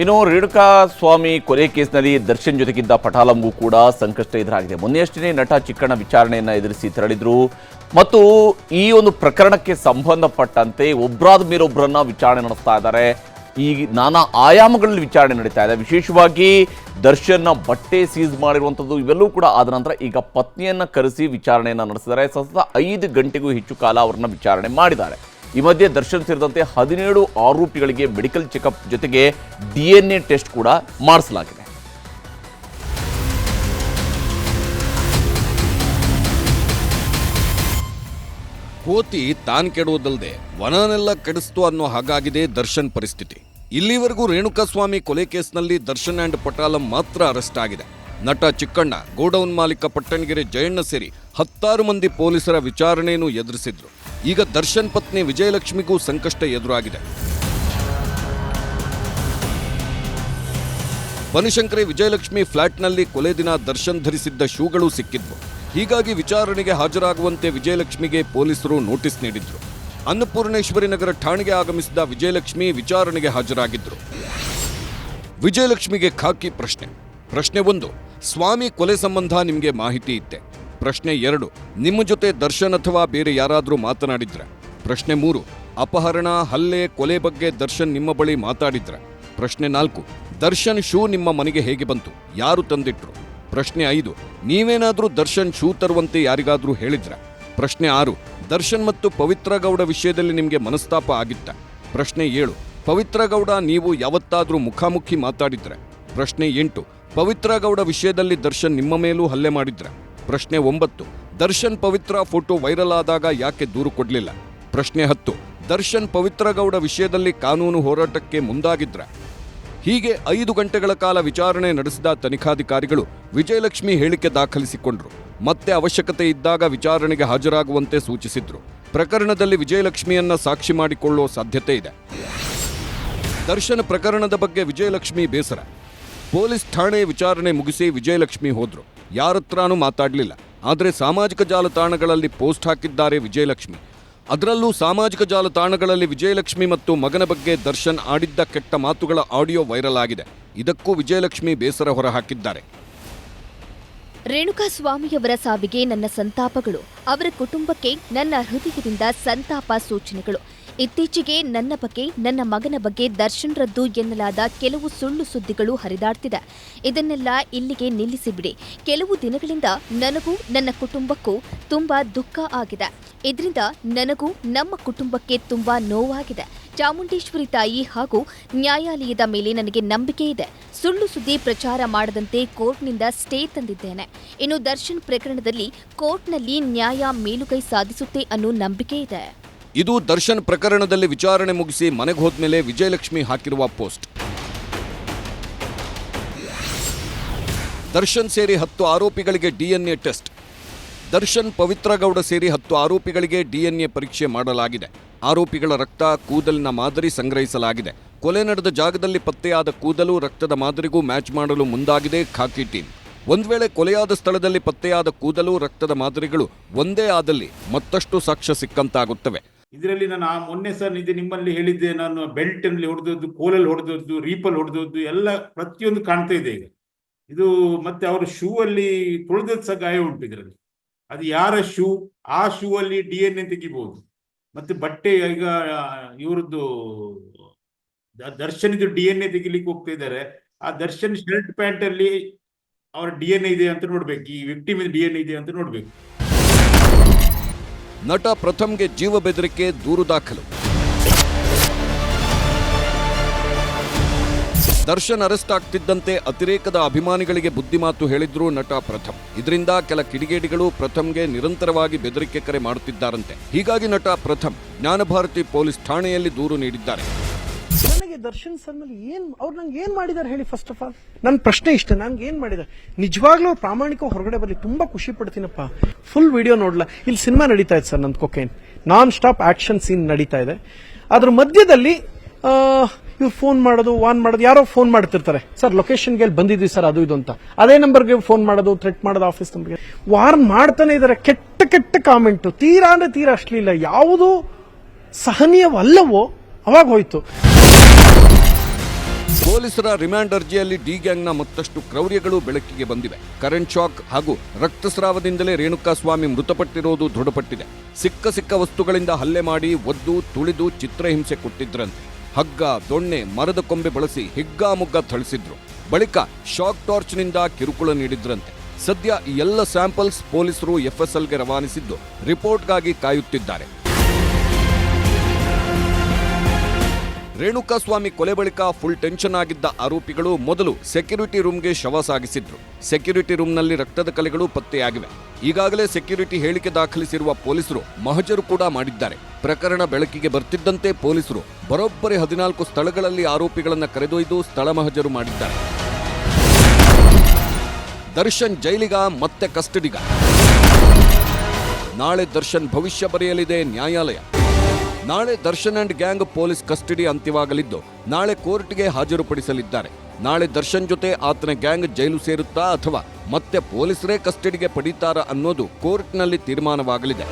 ಇನ್ನು ರೇಣುಕಾ ಸ್ವಾಮಿ ಕೊಲೆ ಕೇಸ್ನಲ್ಲಿ ದರ್ಶನ್ ಜೊತೆಗಿದ್ದ ಪಟಾಲಂಗೂ ಕೂಡ ಸಂಕಷ್ಟ ಎದುರಾಗಿದೆ. ಮೊನ್ನೆಯಷ್ಟೇ ನಟ ಚಿಕ್ಕಣ್ಣ ವಿಚಾರಣೆಯನ್ನು ಎದುರಿಸಿ ತೆರಳಿದ್ರು. ಮತ್ತು ಈ ಒಂದು ಪ್ರಕರಣಕ್ಕೆ ಸಂಬಂಧಪಟ್ಟಂತೆ ಒಬ್ಬರಾದ ಮೇಲೊಬ್ಬರನ್ನ ವಿಚಾರಣೆ ನಡೆಸ್ತಾ ಇದ್ದಾರೆ. ಈ ನಾನಾ ಆಯಾಮಗಳಲ್ಲಿ ವಿಚಾರಣೆ ನಡೀತಾ ಇದೆ. ವಿಶೇಷವಾಗಿ ದರ್ಶನ್ನ ಬಟ್ಟೆ ಸೀಸ್ ಮಾಡಿರುವಂಥದ್ದು ಇವೆಲ್ಲವೂ ಕೂಡ ಆದ ನಂತರ ಈಗ ಪತ್ನಿಯನ್ನ ಕರೆಸಿ ವಿಚಾರಣೆಯನ್ನು ನಡೆಸಿದ್ದಾರೆ. ಸತತ ಐದು ಗಂಟೆಗೂ ಹೆಚ್ಚು ಕಾಲ ಅವರನ್ನ ವಿಚಾರಣೆ ಮಾಡಿದ್ದಾರೆ. ಈ ಮಧ್ಯೆ ದರ್ಶನ್ ಸೇರಿದಂತೆ ಹದಿನೇಳು ಆರೋಪಿಗಳಿಗೆ ಮೆಡಿಕಲ್ ಚೆಕಪ್ ಜೊತೆಗೆ ಡಿಎನ್ಎ ಟೆಸ್ಟ್ ಕೂಡ ಮಾಡಿಸಲಾಗಿದೆ. ಕೋತಿ ತಾನ್ ಕೆಡುವುದಲ್ಲದೆ ವನನೆಲ್ಲ ಕೆಡಿಸ್ತು ಅನ್ನೋ ಹಾಗಾಗಿದೆ ದರ್ಶನ್ ಪರಿಸ್ಥಿತಿ. ಇಲ್ಲಿವರೆಗೂ ರೇಣುಕಾಸ್ವಾಮಿ ಕೊಲೆ ಕೇಸ್ನಲ್ಲಿ ದರ್ಶನ್ ಅಂಡ್ ಪಟಾಲಂ ಮಾತ್ರ ಅರೆಸ್ಟ್ ಆಗಿದೆ. ನಟ ಚಿಕ್ಕಣ್ಣ, ಗೋಡೌನ್ ಮಾಲೀಕ ಪಟ್ಟಣಗೆರೆ ಜಯಣ್ಣ ಸೇರಿ ಹತ್ತಾರು ಮಂದಿ ಪೊಲೀಸರ ವಿಚಾರಣೆಯನ್ನು ಎದುರಿಸಿದ್ರು. ಈಗ ದರ್ಶನ್ ಪತ್ನಿ ವಿಜಯಲಕ್ಷ್ಮಿಗೂ ಸಂಕಷ್ಟ ಎದುರಾಗಿದೆ. ಬನಶಂಕರಿ ವಿಜಯಲಕ್ಷ್ಮಿ ಫ್ಲಾಟ್ನಲ್ಲಿ ಕೊಲೆ ದಿನ ದರ್ಶನ್ ಧರಿಸಿದ್ದ ಶೂಗಳು ಸಿಕ್ಕಿದ್ವು. ಹೀಗಾಗಿ ವಿಚಾರಣೆಗೆ ಹಾಜರಾಗುವಂತೆ ವಿಜಯಲಕ್ಷ್ಮಿಗೆ ಪೊಲೀಸರು ನೋಟಿಸ್ ನೀಡಿದ್ರು. ಅನ್ನಪೂರ್ಣೇಶ್ವರಿ ನಗರ ಠಾಣೆಗೆ ಆಗಮಿಸಿದ ವಿಜಯಲಕ್ಷ್ಮಿ ವಿಚಾರಣೆಗೆ ಹಾಜರಾಗಿದ್ರು ವಿಜಯಲಕ್ಷ್ಮಿಗೆ ಖಾಕಿ ಪ್ರಶ್ನೆ. ಪ್ರಶ್ನೆ ಒಂದು, ಸ್ವಾಮಿ ಕೊಲೆ ಸಂಬಂಧ ನಿಮಗೆ ಮಾಹಿತಿ ಇತ್ತೆ. ಪ್ರಶ್ನೆ ಎರಡು. ನಿಮ್ಮ ಜೊತೆ ದರ್ಶನ್ ಅಥವಾ ಬೇರೆ ಯಾರಾದರೂ ಮಾತನಾಡಿದ್ರೆ? ಪ್ರಶ್ನೆ ಮೂರು. ಅಪಹರಣ, ಹಲ್ಲೆ, ಕೊಲೆ ಬಗ್ಗೆ ದರ್ಶನ್ ನಿಮ್ಮ ಬಳಿ ಮಾತಾಡಿದ್ರೆ? ಪ್ರಶ್ನೆ ನಾಲ್ಕು. ದರ್ಶನ್ ಶೂ ನಿಮ್ಮ ಮನೆಗೆ ಹೇಗೆ ಬಂತು? ಯಾರು ತಂದಿಟ್ರು? ಪ್ರಶ್ನೆ ಐದು. ನೀವೇನಾದರೂ ದರ್ಶನ್ ಶೂ ತರುವಂತೆ ಯಾರಿಗಾದರೂ ಹೇಳಿದ್ರ? ಪ್ರಶ್ನೆ ಆರು. ದರ್ಶನ್ ಮತ್ತು ಪವಿತ್ರ ಗೌಡ ವಿಷಯದಲ್ಲಿ ನಿಮಗೆ ಮನಸ್ತಾಪ ಆಗಿತ್ತ? ಪ್ರಶ್ನೆ ಏಳು. ಪವಿತ್ರ ಗೌಡ ನೀವು ಯಾವತ್ತಾದರೂ ಮುಖಾಮುಖಿ ಮಾತಾಡಿದ್ರೆ? ಪ್ರಶ್ನೆ ಎಂಟು. ಪವಿತ್ರ ಗೌಡ ವಿಷಯದಲ್ಲಿ ದರ್ಶನ್ ನಿಮ್ಮ ಮೇಲೂ ಹಲ್ಲೆ ಮಾಡಿದ್ರ? ಪ್ರಶ್ನೆ ಒಂಬತ್ತು. ದರ್ಶನ್ ಪವಿತ್ರ ಫೋಟೋ ವೈರಲ್ ಆದಾಗ ಯಾಕೆ ದೂರು ಕೊಡಲಿಲ್ಲ? ಪ್ರಶ್ನೆ ಹತ್ತು. ದರ್ಶನ್ ಪವಿತ್ರಗೌಡ ವಿಷಯದಲ್ಲಿ ಕಾನೂನು ಹೋರಾಟಕ್ಕೆ ಮುಂದಾಗಿದ್ರ? ಹೀಗೆ ಐದು ಗಂಟೆಗಳ ಕಾಲ ವಿಚಾರಣೆ ನಡೆಸಿದ ತನಿಖಾಧಿಕಾರಿಗಳು ವಿಜಯಲಕ್ಷ್ಮಿ ಹೇಳಿಕೆ ದಾಖಲಿಸಿಕೊಂಡ್ರು. ಮತ್ತೆ ಅವಶ್ಯಕತೆ ಇದ್ದಾಗ ವಿಚಾರಣೆಗೆ ಹಾಜರಾಗುವಂತೆ ಸೂಚಿಸಿದ್ರು. ಪ್ರಕರಣದಲ್ಲಿ ವಿಜಯಲಕ್ಷ್ಮಿಯನ್ನ ಸಾಕ್ಷಿ ಮಾಡಿಕೊಳ್ಳುವ ಸಾಧ್ಯತೆ ಇದೆ. ದರ್ಶನ್ ಪ್ರಕರಣದ ಬಗ್ಗೆ ವಿಜಯಲಕ್ಷ್ಮಿ ಬೇಸರ. ಪೊಲೀಸ್ ಠಾಣೆ ವಿಚಾರಣೆ ಮುಗಿಸಿ ವಿಜಯಲಕ್ಷ್ಮಿ ಹೋದ್ರು. ಯಾರತ್ರಾನೂ ಮಾತಾಡಲಿಲ್ಲ. ಆದರೆ ಸಾಮಾಜಿಕ ಜಾಲತಾಣಗಳಲ್ಲಿ ಪೋಸ್ಟ್ ಹಾಕಿದ್ದಾರೆ ವಿಜಯಲಕ್ಷ್ಮಿ. ಅದರಲ್ಲೂ ಸಾಮಾಜಿಕ ಜಾಲತಾಣಗಳಲ್ಲಿ ವಿಜಯಲಕ್ಷ್ಮಿ ಮತ್ತು ಮಗನ ಬಗ್ಗೆ ದರ್ಶನ್ ಆಡಿದ್ದ ಕೆಟ್ಟ ಮಾತುಗಳ ಆಡಿಯೋ ವೈರಲ್ ಆಗಿದೆ. ಇದಕ್ಕೂ ವಿಜಯಲಕ್ಷ್ಮಿ ಬೇಸರ ಹೊರಹಾಕಿದ್ದಾರೆ. ರೇಣುಕಾ ಸ್ವಾಮಿಯವರ ಸಾವಿಗೆ ನನ್ನ ಸಂತಾಪಗಳು. ಅವರ ಕುಟುಂಬಕ್ಕೆ ನನ್ನ ಹೃದಯದಿಂದ ಸಂತಾಪ ಸೂಚನೆಗಳು. ಇತ್ತೀಚೆಗೆ ನನ್ನ ಬಗ್ಗೆ, ನನ್ನ ಮಗನ ಬಗ್ಗೆ ದರ್ಶನ್ ರದ್ದು ಎನ್ನಲಾದ ಕೆಲವು ಸುಳ್ಳು ಸುದ್ದಿಗಳು ಹರಿದಾಡ್ತಿದೆ. ಇದನ್ನೆಲ್ಲ ಇಲ್ಲಿಗೆ ನಿಲ್ಲಿಸಿಬಿಡಿ. ಕೆಲವು ದಿನಗಳಿಂದ ನನಗೂ ನನ್ನ ಕುಟುಂಬಕ್ಕೂ ತುಂಬಾ ದುಃಖ ಆಗಿದೆ. ಇದರಿಂದ ನನಗೂ ನಮ್ಮ ಕುಟುಂಬಕ್ಕೆ ತುಂಬಾ ನೋವಾಗಿದೆ. ಚಾಮುಂಡೇಶ್ವರಿ ತಾಯಿ ಹಾಗೂ ನ್ಯಾಯಾಲಯದ ಮೇಲೆ ನನಗೆ ನಂಬಿಕೆ ಇದೆ. ಸುಳ್ಳು ಸುದ್ದಿ ಪ್ರಚಾರ ಮಾಡದಂತೆ ಕೋರ್ಟ್ನಿಂದ ಸ್ಟೇ ತಂದಿದ್ದೇನೆ. ಇನ್ನು ದರ್ಶನ್ ಪ್ರಕರಣದಲ್ಲಿ ಕೋರ್ಟ್ನಲ್ಲಿ ನ್ಯಾಯ ಮೇಲುಗೈ ಸಾಧಿಸುತ್ತೆ ಅನ್ನೋ ನಂಬಿಕೆ ಇದೆ. ಇದು ದರ್ಶನ್ ಪ್ರಕರಣದಲ್ಲಿ ವಿಚಾರಣೆ ಮುಗಿಸಿ ಮನೆಗೆ ಹೋದ್ಮೇಲೆ ವಿಜಯಲಕ್ಷ್ಮಿ ಹಾಕಿರುವ ಪೋಸ್ಟ್. ದರ್ಶನ್ ಸೇರಿ ಹತ್ತು ಆರೋಪಿಗಳಿಗೆ ಡಿಎನ್ಎ ಟೆಸ್ಟ್. ದರ್ಶನ್ ಪವಿತ್ರಗೌಡ ಸೇರಿ ಹತ್ತು ಆರೋಪಿಗಳಿಗೆ ಡಿಎನ್ಎ ಪರೀಕ್ಷೆ ಮಾಡಲಾಗಿದೆ. ಆರೋಪಿಗಳ ರಕ್ತ, ಕೂದಲಿನ ಮಾದರಿ ಸಂಗ್ರಹಿಸಲಾಗಿದೆ. ಕೊಲೆ ನಡೆದ ಜಾಗದಲ್ಲಿ ಪತ್ತೆಯಾದ ಕೂದಲು ರಕ್ತದ ಮಾದರಿಗೂ ಮ್ಯಾಚ್ ಮಾಡಲು ಮುಂದಾಗಿದೆ ಖಾಕಿ ಟೀಮ್. ಒಂದು ವೇಳೆ ಕೊಲೆಯಾದ ಸ್ಥಳದಲ್ಲಿ ಪತ್ತೆಯಾದ ಕೂದಲು, ರಕ್ತದ ಮಾದರಿಗಳು ಒಂದೇ ಆದಲ್ಲಿ ಮತ್ತಷ್ಟು ಸಾಕ್ಷ್ಯ ಸಿಕ್ಕಂತಾಗುತ್ತವೆ. ಇದರಲ್ಲಿ ನಾನು ಆ ಮೊನ್ನೆ ಸರ್ ಇದು ನಿಮ್ಮಲ್ಲಿ ಹೇಳಿದ್ದೆ, ನಾನು ಬೆಲ್ಟ್ ಅಲ್ಲಿ ಹೊಡೆದದ್ದು, ಕೋಲಲ್ಲಿ ಹೊಡೆದದ್ದು ರೀಪಲ್ ಹೊಡೆದದ್ದು, ಎಲ್ಲ ಪ್ರತಿಯೊಂದು ಕಾಣ್ತಾ ಇದೆ ಈಗ. ಇದು ಮತ್ತೆ ಅವರ ಶೂ ಅಲ್ಲಿ ತುಳಿದದ್ದು ಸಹ ಗಾಯ ಉಂಟು ಇದರಲ್ಲಿ. ಅದು ಯಾರ ಶೂ, ಆ ಶೂ ಅಲ್ಲಿ ಡಿ ಎನ್ ಎ ತೆಗಿಬಹುದು ಮತ್ತೆ ಬಟ್ಟೆ ಈಗ, ಇವರದ್ದು ದರ್ಶನ್ ಇದು ಡಿ ಎನ್ ಎ ತೆಗಿಲಿಕ್ಕೆ ಹೋಗ್ತಾ ಇದ್ದಾರೆ. ಆ ದರ್ಶನ್ ಶರ್ಟ್ ಪ್ಯಾಂಟ್ ಅಲ್ಲಿ ಅವರ ಡಿ ಎನ್ ಎ ಇದೆ ಅಂತ ನೋಡ್ಬೇಕು, ಈ ವಿಕ್ಟಿಮ್ ಡಿ ಎನ್ ಎ ಇದೆ ಅಂತ ನೋಡ್ಬೇಕು. ನಟ ಪ್ರಥಮ್ಗೆ ಜೀವ ಬೆದರಿಕೆ ದೂರು ದಾಖಲು. ದರ್ಶನ್ ಅರೆಸ್ಟ್ ಆಗ್ತಿದ್ದಂತೆ ಅತಿರೇಕದ ಅಭಿಮಾನಿಗಳಿಗೆ ಬುದ್ಧಿಮಾತು ಹೇಳಿದ್ರು ನಟ ಪ್ರಥಮ್. ಇದರಿಂದ ಕೆಲ ಕಿಡಿಗೇಡಿಗಳು ಪ್ರಥಮ್ಗೆ ನಿರಂತರವಾಗಿ ಬೆದರಿಕೆ ಕರೆ ಮಾಡುತ್ತಿದ್ದಾರಂತೆ. ಹೀಗಾಗಿ ನಟ ಪ್ರಥಮ್, ಜ್ಞಾನಭಾರತಿ ಪೊಲೀಸ್ ಠಾಣೆಯಲ್ಲಿ ದೂರು ನೀಡಿದ್ದಾರೆ. ನನಗೆ ದರ್ಶನ್ ಸರ್ ಮೇಲೆ ಏನ್ ಅವ್ರು ನಂಗೆ ಏನ್ ಮಾಡಿದಾರೆ ಹೇಳಿ ಫಸ್ಟ್ ಆಫ್ ಆಲ್ ನನ್ನ ಪ್ರಶ್ನೆ ಇಷ್ಟ, ನಂಗೆ ಏನ್ ಮಾಡಿದಾರೆ? ನಿಜವಾಗ್ಲೂ ಪ್ರಾಮಾಣಿಕ ಹೊರಗಡೆ ಬರಲಿ, ತುಂಬಾ ಖುಷಿ ಪಡ್ತೀನಪ್ಪ. Full video ನೋಡ್ಲ? ಇಲ್ಲಿ ಸಿನಿಮಾ ನಡೀತಾ ಇದೆ ಸರ್ ನಂದು cocaine non stop action scene ನಡೀತಾ ಇದೆ. ಅದ್ರ ಮಧ್ಯದಲ್ಲಿ ಇವ್ರು ಫೋನ್ ಮಾಡೋದು ವಾನ್ ಮಾಡೋದು, ಯಾರೋ ಫೋನ್ ಮಾಡ್ತಿರ್ತಾರೆ. ಸರ್ ಲೊಕೇಶನ್ಗೆ ಅಲ್ಲಿ ಬಂದಿದ್ವಿ ಸರ್, ಅದು ಇದು ಅಂತ. ಅದೇ ನಂಬರ್ಗೆ ಫೋನ್ ಮಾಡೋದು ಥ್ರೆಟ್ ಮಾಡೋದು ಆಫೀಸ್ ನಂಬರ್ಗೆ ವಾರ್ನ್ ಮಾಡ್ತಾನೆ ಇದಾರೆ, ಕೆಟ್ಟ ಕೆಟ್ಟ ಕಾಮೆಂಟ್ ತೀರಾ ಅಂದ್ರೆ ತೀರಾ ಅಶ್ಲೀಲ. ಯಾವುದು ಸಹನೀಯವಲ್ಲವೋ, ಅವಾಗ ಹೋಯ್ತು. ಪೊಲೀಸರ ರಿಮ್ಯಾಂಡ್ ಅರ್ಜಿಯಲ್ಲಿ ಡಿ ಗ್ಯಾಂಗ್ನ ಮತ್ತಷ್ಟು ಕ್ರೌರ್ಯಗಳು ಬೆಳಕಿಗೆ ಬಂದಿವೆ. ಕರೆಂಟ್ ಶಾಕ್ ಹಾಗೂ ರಕ್ತಸ್ರಾವದಿಂದಲೇ ರೇಣುಕಾಸ್ವಾಮಿ ಮೃತಪಟ್ಟಿರೋದು ದೃಢಪಟ್ಟಿದೆ. ಸಿಕ್ಕ ಸಿಕ್ಕ ವಸ್ತುಗಳಿಂದ ಹಲ್ಲೆ ಮಾಡಿ ಒದ್ದು ತುಳಿದು ಚಿತ್ರಹಿಂಸೆ ಕೊಟ್ಟಿದ್ರಂತೆ. ಹಗ್ಗ, ದೊಣ್ಣೆ, ಮರದ ಕೊಂಬೆ ಬಳಸಿ ಹಿಗ್ಗಾಮುಗ್ಗ ಥಳಿಸಿದ್ರು. ಬಳಿಕ ಶಾಕ್ ಟಾರ್ಚ್ನಿಂದ ಕಿರುಕುಳ ನೀಡಿದ್ರಂತೆ. ಸದ್ಯ ಎಲ್ಲ ಸ್ಯಾಂಪಲ್ಸ್ ಪೊಲೀಸರು ಎಫ್ಎಸ್ಎಲ್ಗೆ ರವಾನಿಸಿದ್ದು ರಿಪೋರ್ಟ್ಗಾಗಿ ಕಾಯುತ್ತಿದ್ದಾರೆ. ರೇಣುಕಾಸ್ವಾಮಿ ಕೊಲೆ ಬಳಿಕ ಫುಲ್ ಟೆನ್ಷನ್ ಆಗಿದ್ದ ಆರೋಪಿಗಳು ಮೊದಲು ಸೆಕ್ಯೂರಿಟಿ ರೂಮ್ಗೆ ಶವ ಸಾಗಿಸಿದ್ರು. ಸೆಕ್ಯೂರಿಟಿ ರೂಮ್ನಲ್ಲಿ ರಕ್ತದ ಕಲೆಗಳು ಪತ್ತೆಯಾಗಿವೆ. ಈಗಾಗಲೇ ಸೆಕ್ಯೂರಿಟಿ ಹೇಳಿಕೆ ದಾಖಲಿಸಿರುವ ಪೊಲೀಸರು ಮಹಜರು ಕೂಡ ಮಾಡಿದ್ದಾರೆ. ಪ್ರಕರಣ ಬೆಳಕಿಗೆ ಬರ್ತಿದ್ದಂತೆ ಪೊಲೀಸರು ಬರೋಬ್ಬರಿ ಹದಿನಾಲ್ಕು ಸ್ಥಳಗಳಲ್ಲಿ ಆರೋಪಿಗಳನ್ನು ಕರೆದೊಯ್ದು ಸ್ಥಳ ಮಹಜರು ಮಾಡಿದ್ದಾರೆ. ದರ್ಶನ್ ಜೈಲಿಗ, ಮತ್ತೆ ಕಸ್ಟಡಿಗ. ನಾಳೆ ದರ್ಶನ್ ಭವಿಷ್ಯ ಬರೆಯಲಿದೆ ನ್ಯಾಯಾಲಯ. ನಾಳೆ Darshan and gang police custody ಅಂತ್ಯವಾಗಲಿದ್ದು, ನಾಳೆ ಕೋರ್ಟ್ಗೆ ಹಾಜರುಪಡಿಸಲಿದ್ದಾರೆ. ನಾಳೆ ದರ್ಶನ್ ಜೊತೆ ಆತನ ಗ್ಯಾಂಗ್ ಜೈಲು ಸೇರುತ್ತಾ ಅಥವಾ ಮತ್ತೆ ಪೊಲೀಸರೇ ಕಸ್ಟಡಿಗೆ ಪಡೀತಾರಾ ಅನ್ನೋದು ಕೋರ್ಟ್ನಲ್ಲಿ ತೀರ್ಮಾನವಾಗಲಿದೆ.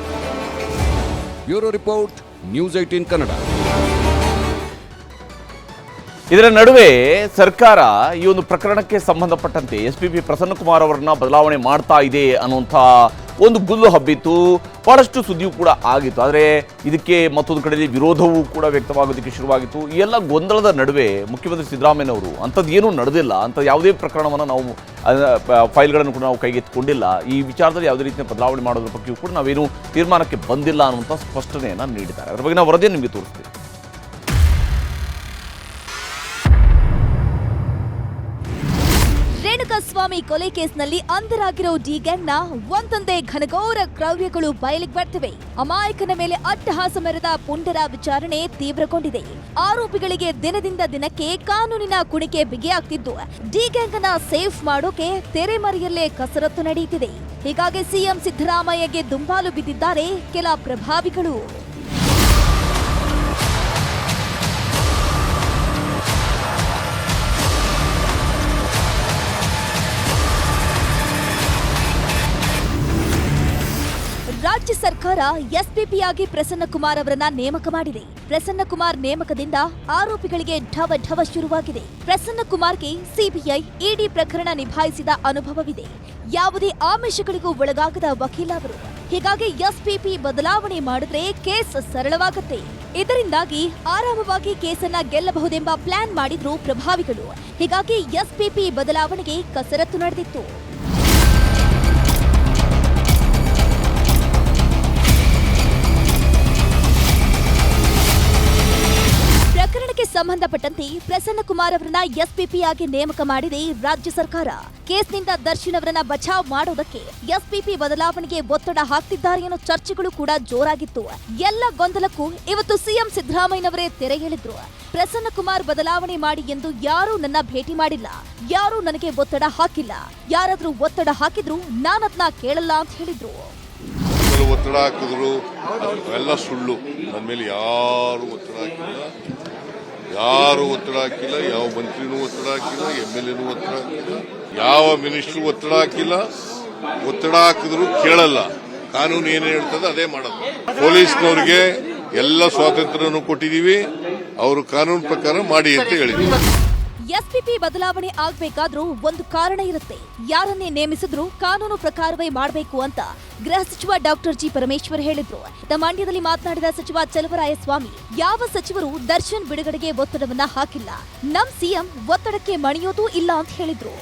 Bureau report, news eighteen Kannada. ಇದರ ನಡುವೆ ಸರ್ಕಾರ ಈ ಒಂದು ಪ್ರಕರಣಕ್ಕೆ ಸಂಬಂಧಪಟ್ಟಂತೆ ಎಸ್ ಪಿ ಪಿ ಪ್ರಸನ್ನಕುಮಾರ್ ಅವರನ್ನ ಬದಲಾವಣೆ ಮಾಡ್ತಾ ಇದೆ ಅನ್ನುವಂಥ ಒಂದು ಗುಲ್ಲು ಹಬ್ಬಿತ್ತು. ಬಹಳಷ್ಟು ಸುದ್ದಿಯೂ ಕೂಡ ಆಗಿತ್ತು. ಆದರೆ ಇದಕ್ಕೆ ಮತ್ತೊಂದು ಕಡೆಯಲ್ಲಿ ವಿರೋಧವೂ ಕೂಡ ವ್ಯಕ್ತವಾಗೋದಕ್ಕೆ ಶುರುವಾಗಿತ್ತು. ಈ ಎಲ್ಲ ಗೊಂದಲದ ನಡುವೆ ಮುಖ್ಯಮಂತ್ರಿ ಸಿದ್ದರಾಮಯ್ಯನವರು ಅಂಥದ್ದು ಏನೂ ನಡೆದಿಲ್ಲ. ಅಂತ ಯಾವುದೇ ಪ್ರಕರಣವನ್ನು ನಾವು ಫೈಲ್ಗಳನ್ನು ಕೂಡ ನಾವು ಕೈಗೆತ್ತಿಕೊಂಡಿಲ್ಲ. ಈ ವಿಚಾರದಲ್ಲಿ ಯಾವುದೇ ರೀತಿಯ ಬದಲಾವಣೆ ಮಾಡೋದ್ರ ಬಗ್ಗೆಯೂ ಕೂಡ ನಾವೇನು ತೀರ್ಮಾನಕ್ಕೆ ಬಂದಿಲ್ಲ ಅನ್ನುವಂಥ ಸ್ಪಷ್ಟನೆಯನ್ನು ನೀಡಿದ್ದಾರೆ. ಅದರ ಬಗ್ಗೆ ನಾವು ವರದಿಯನ್ನು ನಿಮಗೆ ತೋರಿಸ್ತೀವಿ. ರೇಣುಕಾಸ್ವಾಮಿ ಕೊಲೆ ಕೇಸ್ನಲ್ಲಿ ಅಂಧರಾಗಿರೋ ಡಿ ಗ್ಯಾಂಗ್ನ ಒಂದೊಂದೇ ಘನಘೋರ ಕ್ರವ್ಯಗಳು ಬಯಲಿಗೆ ಬರ್ತಿವೆ. ಅಮಾಯಕನ ಮೇಲೆ ಅಟ್ಟಹಾಸ ಮೆರೆದ ಪುಂಡರ ವಿಚಾರಣೆ ತೀವ್ರಗೊಂಡಿದೆ. ಆರೋಪಿಗಳಿಗೆ ದಿನದಿಂದ ದಿನಕ್ಕೆ ಕಾನೂನಿನ ಕುಣಿಕೆ ಬಿಗಿಯಾಗ್ತಿದ್ದು. ಡಿ ಗ್ಯಾಂಗ್ ಅನ್ನ ಸೇಫ್ ಮಾಡೋಕೆ ತೆರೆಮರೆಯಲ್ಲೇ ಕಸರತ್ತು ನಡೆಯುತ್ತಿದೆ. ಹೀಗಾಗಿ ಸಿಎಂ ಸಿದ್ದರಾಮಯ್ಯಗೆ ದುಂಬಾಲು ಬಿದ್ದಿದ್ದಾರೆ ಕೆಲ ಪ್ರಭಾವಿಗಳು. ರಾಜ್ಯ ಸರ್ಕಾರ ಎಸ್ಪಿಪಿಯಾಗಿ ಪ್ರಸನ್ನ ಕುಮಾರ್ ಅವರನ್ನ ನೇಮಕ ಮಾಡಿದೆ. ಪ್ರಸನ್ನ ಕುಮಾರ್ ನೇಮಕದಿಂದ ಆರೋಪಿಗಳಿಗೆ ಢವ ಢವ ಶುರುವಾಗಿದೆ. ಪ್ರಸನ್ನ ಕುಮಾರ್ಗೆ ಸಿಬಿಐ ಇಡಿ ಪ್ರಕರಣ ನಿಭಾಯಿಸಿದ ಅನುಭವವಿದೆ. ಯಾವುದೇ ಆಮಿಷಗಳಿಗೂ ಒಳಗಾಗದ ವಕೀಲ ಅವರು. ಹೀಗಾಗಿ ಎಸ್ಪಿಪಿ ಬದಲಾವಣೆ ಮಾಡಿದ್ರೆ ಕೇಸ್ ಸರಳವಾಗುತ್ತೆ. ಇದರಿಂದಾಗಿ ಆರಾಮವಾಗಿ ಕೇಸನ್ನ ಗೆಲ್ಲಬಹುದೆಂಬ ಪ್ಲಾನ್ ಮಾಡಿದ್ರು ಪ್ರಭಾವಿಗಳು. ಹೀಗಾಗಿ ಎಸ್ಪಿಪಿ ಬದಲಾವಣೆಗೆ ಕಸರತ್ತು ನಡೆದಿತ್ತು. ಸಂಬಂಧಪಟ್ಟಂತೆ ಪ್ರಸನ್ನ ಕುಮಾರ್ ಅವರನ್ನ ಎಸ್ಪಿಪಿಯಾಗಿ ನೇಮಕ ಮಾಡಿದೆ ರಾಜ್ಯ ಸರ್ಕಾರ. ಕೇಸ್ನಿಂದ ದರ್ಶನ್ ಅವರನ್ನ ಬಚಾವ್ ಮಾಡೋದಕ್ಕೆ ಎಸ್ಪಿಪಿ ಬದಲಾವಣೆಗೆ ಒತ್ತಡ ಹಾಕ್ತಿದ್ದಾರೆ ಅನ್ನೋ ಚರ್ಚೆಗಳು ಕೂಡ ಜೋರಾಗಿತ್ತು. ಎಲ್ಲ ಗೊಂದಲಕ್ಕೂ ಇವತ್ತು ಸಿಎಂ ಸಿದ್ದರಾಮಯ್ಯನವರೇ ತೆರೆ ಹೇಳಿದ್ರು ಪ್ರಸನ್ನ ಕುಮಾರ್ ಬದಲಾವಣೆ ಮಾಡಿ ಎಂದು ಯಾರೂ ನನ್ನ ಭೇಟಿ ಮಾಡಿಲ್ಲ. ಯಾರೂ ನನಗೆ ಒತ್ತಡ ಹಾಕಿಲ್ಲ. ಯಾರಾದ್ರೂ ಒತ್ತಡ ಹಾಕಿದ್ರು ನಾನದ್ನ ಕೇಳಲ್ಲ ಅಂತ ಹೇಳಿದ್ರು. ಒತ್ತಡ ಹಾಕಿದ್ರು. ಎಲ್ಲ ಸುಳ್ಳು. ನನ್ನ ಮೇಲೆ ಯಾರು ಒತ್ತಡ ಹಾಕಿಲ್ಲ. ಯಾರು ಒತ್ತಡ ಹಾಕಿಲ್ಲ, ಯಾವ ಮಂತ್ರಿನೂ ಒತ್ತಡ ಹಾಕಿಲ್ಲ ಎಂ ಎಲ್ ಎನೂ ಒತ್ತಡ ಹಾಕಿಲ್ಲ, ಯಾವ ಮಿನಿಸ್ಟ್ರು ಒತ್ತಡ ಹಾಕಿಲ್ಲ, ಒತ್ತಡ ಹಾಕಿದ್ರು ಕೇಳಲ್ಲ. ಕಾನೂನು ಏನು ಹೇಳ್ತದೆ ಅದೇ ಮಾಡೋದು. ಪೊಲೀಸ್ನವ್ರಿಗೆ ಎಲ್ಲ ಸ್ವಾತಂತ್ರ್ಯನೂ ಕೊಟ್ಟಿದ್ದೀವಿ, ಅವರು ಕಾನೂನು ಪ್ರಕಾರ ಮಾಡಿ ಅಂತ ಹೇಳಿದ್ದೀವಿ. ಎಸ್ಪಿಪಿ ಬದಲಾವಣೆ ಆಗ್ಬೇಕಾದ್ರೂ ಒಂದು ಕಾರಣ ಇರುತ್ತೆ. ಯಾರನ್ನೇ ನೇಮಿಸಿದ್ರು ಕಾನೂನು ಪ್ರಕಾರವೇ ಮಾಡಬೇಕು ಅಂತ ಗೃಹ ಸಚಿವ ಡಾಕ್ಟರ್ ಜಿ ಪರಮೇಶ್ವರ್ ಹೇಳಿದ್ರು. ತಮ್ಮ ಮಂಡ್ಯದಲ್ಲಿ ಮಾತನಾಡಿದ ಸಚಿವ ಚಲವರಾಯಸ್ವಾಮಿ, ಯಾವ ಸಚಿವರು ದರ್ಶನ್ ಬಿಡುಗಡೆಗೆ ಒತ್ತಡವನ್ನ ಹಾಕಿಲ್ಲ, ನಮ್ ಸಿಎಂ ಒತ್ತಡಕ್ಕೆ ಮಣಿಯೋದೂ ಇಲ್ಲ ಅಂತ ಹೇಳಿದ್ರು.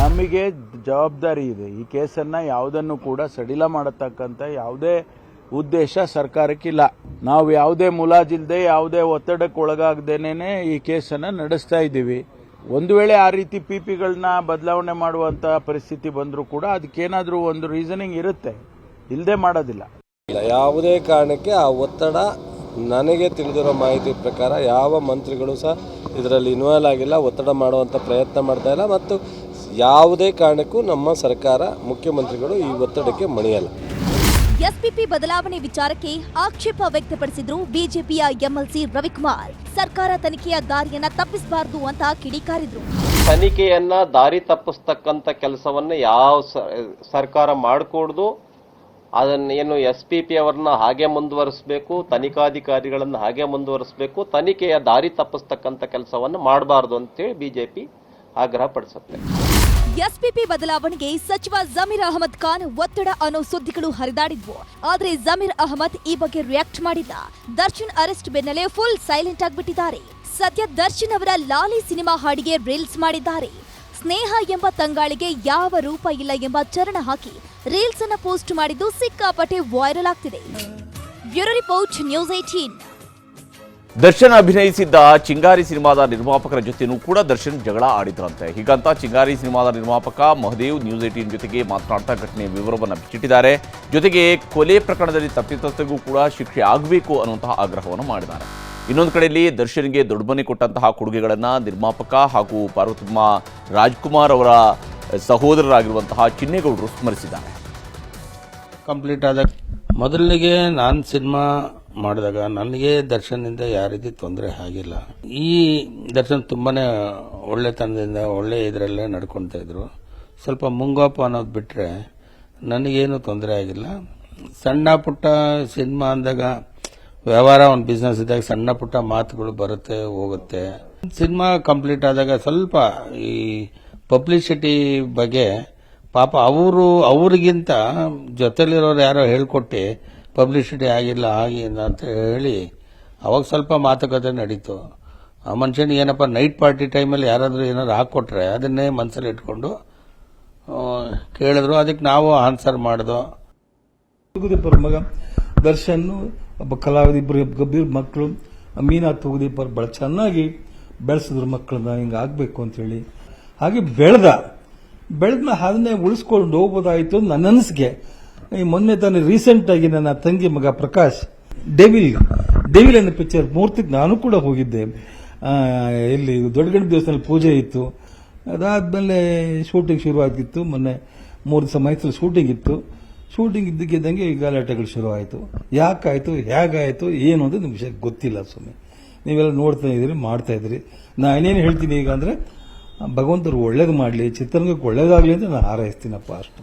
ನಮಗೆ ಜವಾಬ್ದಾರಿ ಇದೆ. ಈ ಕೇಸನ್ನ ಯಾವುದನ್ನು ಕೂಡ ಸಡಿಲ ಮಾಡತಕ್ಕಂತ ಯಾವುದೇ ಉದ್ದೇಶ ಸರ್ಕಾರಕ್ಕಿಲ್ಲ. ನಾವು ಯಾವುದೇ ಮುಲಾಜಿಲ್ಲದೆ ಯಾವುದೇ ಒತ್ತಡಕ್ಕೆ ಒಳಗಾಗದೇನೆ ಈ ಕೇಸನ್ನು ನಡೆಸ್ತಾ ಇದ್ದೀವಿ. ಒಂದು ವೇಳೆ ಆ ರೀತಿ ಪಿಪಿಗಳನ್ನ ಬದಲಾವಣೆ ಮಾಡುವಂತ ಪರಿಸ್ಥಿತಿ ಬಂದರೂ ಕೂಡ ಅದಕ್ಕೇನಾದರೂ ಒಂದು ರೀಸನಿಂಗ್ ಇರುತ್ತೆ. ಇಲ್ಲದೆ ಮಾಡೋದಿಲ್ಲ. ಯಾವುದೇ ಕಾರಣಕ್ಕೆ ಆ ಒತ್ತಡ ನನಗೆ ತಿಳಿದಿರೋ ಮಾಹಿತಿ ಪ್ರಕಾರ ಯಾವ ಮಂತ್ರಿಗಳು ಸಹ ಇದರಲ್ಲಿ ಇನ್ವಾಲ್ವ್ ಆಗಿಲ್ಲ, ಒತ್ತಡ ಮಾಡುವಂಥ ಪ್ರಯತ್ನ ಮಾಡ್ತಾ ಇಲ್ಲ. ಮತ್ತು ಯಾವುದೇ ಕಾರಣಕ್ಕೂ ನಮ್ಮ ಸರ್ಕಾರ ಮುಖ್ಯಮಂತ್ರಿಗಳು ಈ ಒತ್ತಡಕ್ಕೆ ಮಣಿಯಲ್ಲ. ಎಸ್ಪಿಪಿ ಬದಲಾವಣೆ ವಿಚಾರಕ್ಕೆ ಆಕ್ಷೇಪ ವ್ಯಕ್ತಪಡಿಸಿದ್ರು ಬಿಜೆಪಿಯ ಎಂಎಲ್ಸಿ ರವಿಕುಮಾರ್. ಸರ್ಕಾರ ತನಿಖೆಯ ದಾರಿಯನ್ನ ತಪ್ಪಿಸಬಾರದು ಅಂತ ಕಿಡಿಕಾರಿದ್ರು. ತನಿಖೆಯನ್ನ ದಾರಿ ತಪ್ಪಿಸ್ತಕ್ಕಂಥ ಕೆಲಸವನ್ನ ಯಾವ ಸರ್ಕಾರ ಮಾಡಿಕೊಡ್ದು ಅದನ್ನ ಏನು ಎಸ್ ಪಿ ಪಿ ಅವರನ್ನ ಹಾಗೆ ಮುಂದುವರಿಸಬೇಕು, ತನಿಖಾಧಿಕಾರಿಗಳನ್ನ ಹಾಗೆ ಮುಂದುವರಿಸಬೇಕು, ತನಿಖೆಯ ದಾರಿ ತಪ್ಪಿಸ್ತಕ್ಕಂಥ ಕೆಲಸವನ್ನು ಮಾಡಬಾರ್ದು ಅಂತೇಳಿ ಬಿಜೆಪಿ ಆಗ್ರಹ ಪಡಿಸುತ್ತೆ ಎಸ್ಪಿಪಿ ಬದಲಾವಣೆಗೆ ಸಚಿವ ಜಮೀರ್ ಅಹಮದ್ ಖಾನ್ ಒತ್ತಡ ಅನ್ನೋ ಸುದ್ದಿಗಳು ಹರಿದಾಡಿದ್ವು. ಆದ್ರೆ ಜಮೀರ್ ಅಹಮದ್ ಈ ಬಗ್ಗೆ ರಿಯಾಕ್ಟ್ ಮಾಡಿಲ್ಲ. ದರ್ಶನ್ ಅರೆಸ್ಟ್ ಬೆನ್ನಲ್ಲೇ ಫುಲ್ ಸೈಲೆಂಟ್ ಆಗಿಬಿಟ್ಟಿದ್ದಾರೆ. ಸದ್ಯ ದರ್ಶನ್ ಅವರ ಲಾಲಿ ಸಿನಿಮಾ ಹಾಡಿಗೆ ರೀಲ್ಸ್ ಮಾಡಿದ್ದಾರೆ. ಸ್ನೇಹ ಎಂಬ ತಂಗಾಳಿಗೆ ಯಾವ ರೂಪ ಇಲ್ಲ ಎಂಬ ಚರಣ ಹಾಕಿ ರೀಲ್ಸ್ ಅನ್ನ ಪೋಸ್ಟ್ ಮಾಡಿದ್ದು ಸಿಕ್ಕಾಪಟ್ಟೆ ವೈರಲ್ ಆಗ್ತಿದೆ. Bureau report news eighteen Darshan ಅಭಿನಯಿಸಿದ್ದ Chingari ಸಿನಿಮಾದ ನಿರ್ಮಾಪಕರ ಜೊತೆನೂ ಕೂಡ ದರ್ಶನ್ ಜಗಳ ಆಡಿದ್ರಂತೆ. ಹೀಗಂತ ಚಿಂಗಾರಿ ಸಿನಿಮಾದ ನಿರ್ಮಾಪಕ ಮಹದೇವ್ ನ್ಯೂಸ್ ಏಟೀನ್ ಜೊತೆಗೆ ಮಾತನಾಡ್ತಾ ಘಟನೆಯ ವಿವರವನ್ನು ಬಿಚ್ಚಿಟ್ಟಿದ್ದಾರೆ. ಜೊತೆಗೆ ಕೊಲೆ ಪ್ರಕರಣದಲ್ಲಿ ತಪ್ಪಿತಸ್ಥರಿಗೂ ಕೂಡ ಶಿಕ್ಷೆ ಆಗಬೇಕು ಅನ್ನುವಂತಹ ಆಗ್ರಹವನ್ನು ಮಾಡಿದ್ದಾರೆ. ಇನ್ನೊಂದು ಕಡೆಯಲ್ಲಿ ದರ್ಶನ್ಗೆ ದೊಡ್ಡಮನೆ ಕೊಟ್ಟಂತಹ ಕೊಡುಗೆಗಳನ್ನು ನಿರ್ಮಾಪಕ ಹಾಗೂ ಪಾರ್ವತಮ್ಮ ರಾಜ್ಕುಮಾರ್ ಅವರ ಸಹೋದರರಾಗಿರುವಂತಹ ಚಿನ್ನೇಗೌಡರು ಸ್ಮರಿಸಿದ್ದಾರೆ. ಕಂಪ್ಲೀಟ್ ಆದ ಮೊದಲಿಗೆ ನಾನು ಸಿನಿಮಾ ಮಾಡಿದಾಗ ನನಗೆ ದರ್ಶನದಿಂದ ಯಾವ ತೊಂದರೆ ಆಗಿಲ್ಲ. ಈ ದರ್ಶನ್ ತುಂಬಾನೇ ಒಳ್ಳೆತನದಿಂದ, ಒಳ್ಳೆ ಇದರಲ್ಲೇ ನಡ್ಕೊಳ್ತಾ ಇದ್ರು. ಸ್ವಲ್ಪ ಮುಂಗೋಪ ಅನ್ನೋದು ಬಿಟ್ಟರೆ ನನಗೇನು ತೊಂದರೆ ಆಗಿಲ್ಲ. ಸಣ್ಣ ಪುಟ್ಟ ಸಿನಿಮಾ ಅಂದಾಗ, ವ್ಯವಹಾರ ಒಂದು ಬಿಸ್ನೆಸ್ ಇದ್ದಾಗ ಸಣ್ಣ ಪುಟ್ಟ ಮಾತುಗಳು ಬರುತ್ತೆ, ಹೋಗುತ್ತೆ. ಸಿನಿಮಾ ಕಂಪ್ಲೀಟ್ ಆದಾಗ ಸ್ವಲ್ಪ ಈ ಪಬ್ಲಿಸಿಟಿ ಬಗ್ಗೆ ಪಾಪ ಅವರು, ಅವರಿಗಿಂತ ಜೊತೆಲಿರೋರು ಯಾರೋ ಹೇಳ್ಕೊಟ್ಟು ಪಬ್ಲಿಸಿಟಿ ಆಗಿಲ್ಲ ಆಗಿಲ್ಲ ಅಂತ ಹೇಳಿ ಅವಾಗ ಸ್ವಲ್ಪ ಮಾತುಕತೆ ನಡೀತು. ಆ ಮನುಷ್ಯನಿಗೆ ಏನಪ್ಪ ನೈಟ್ ಪಾರ್ಟಿ ಟೈಮಲ್ಲಿ ಯಾರಾದರೂ ಏನಾದ್ರು ಹಾಕ್ಕೊಟ್ರೆ ಅದನ್ನೇ ಮನಸ್ಸಲ್ಲಿ ಇಟ್ಕೊಂಡು ಕೇಳಿದ್ರು. ಅದಕ್ಕೆ ನಾವು ಆನ್ಸರ್ ಮಾಡಿದೋ ಮಗ, ದರ್ಶನ್, ಒಬ್ಬ ಕಲಾವಿದ ಇಬ್ಬರು ಮಕ್ಕಳು, ಮೀನಾ ತೂಗುದೀಪರ್ ಭಾಳ ಚೆನ್ನಾಗಿ ಬೆಳೆಸಿದ್ರು ಮಕ್ಕಳನ್ನ, ಹಿಂಗೆ ಆಗಬೇಕು ಅಂತೇಳಿ ಹಾಗೆ ಬೆಳೆದ ಬೆಳೆದ ಅದನ್ನೇ ಉಳಿಸ್ಕೊಂಡು ಹೋಗ್ಬೋದಾಯಿತು ನನ್ನ ಅನಿಸಿಕೆ. ಈ ಮೊನ್ನೆ ತಾನೇ ರೀಸೆಂಟ್ ಆಗಿ ನನ್ನ ತಂಗಿ ಮಗ ಪ್ರಕಾಶ್ ಡೆವಿಲ್ ಡೆವಿಲ್ ಅನ್ನೋ ಪಿಕ್ಚರ್ ಮೂರ್ತಿಗೆ ನಾನು ಕೂಡ ಹೋಗಿದ್ದೆ. ಇಲ್ಲಿ ದೊಡ್ಡಗಣ ದೇವಸ್ಥಾನದಲ್ಲಿ ಪೂಜೆ ಇತ್ತು. ಅದಾದ್ಮೇಲೆ ಶೂಟಿಂಗ್ ಶುರು ಆಗಿತ್ತು ಮೊನ್ನೆ ಮೂರು ದಿವಸ ಮೈಸೂರು ಶೂಟಿಂಗ್ ಇತ್ತು. ಶೂಟಿಂಗ್ ಇದ್ದಕ್ಕಿದ್ದಂಗೆ ಈ ಗಲಾಟೆಗಳು ಶುರು ಆಯಿತು ಯಾಕಾಯಿತು, ಹೇಗಾಯಿತು, ಏನು ಅಂತ ನಿಮ್ಗೆ ವಿಷಯ ಗೊತ್ತಿಲ್ಲ ಸ್ವಾಮಿ. ನೀವೆಲ್ಲ ನೋಡ್ತಾ ಇದ್ದೀರಿ, ಮಾಡ್ತಾ ಇದ್ದೀರಿ. ನಾ ಏನೇನು ಹೇಳ್ತೀನಿ ಈಗ ಅಂದರೆ, ಭಗವಂತರು ಒಳ್ಳೇದು ಮಾಡಲಿ, ಚಿತ್ರರಂಗಕ್ಕೆ ಒಳ್ಳೇದಾಗಲಿ ಅಂತ ನಾನು ಹಾರೈಸ್ತೀನಪ್ಪ ಅಷ್ಟು.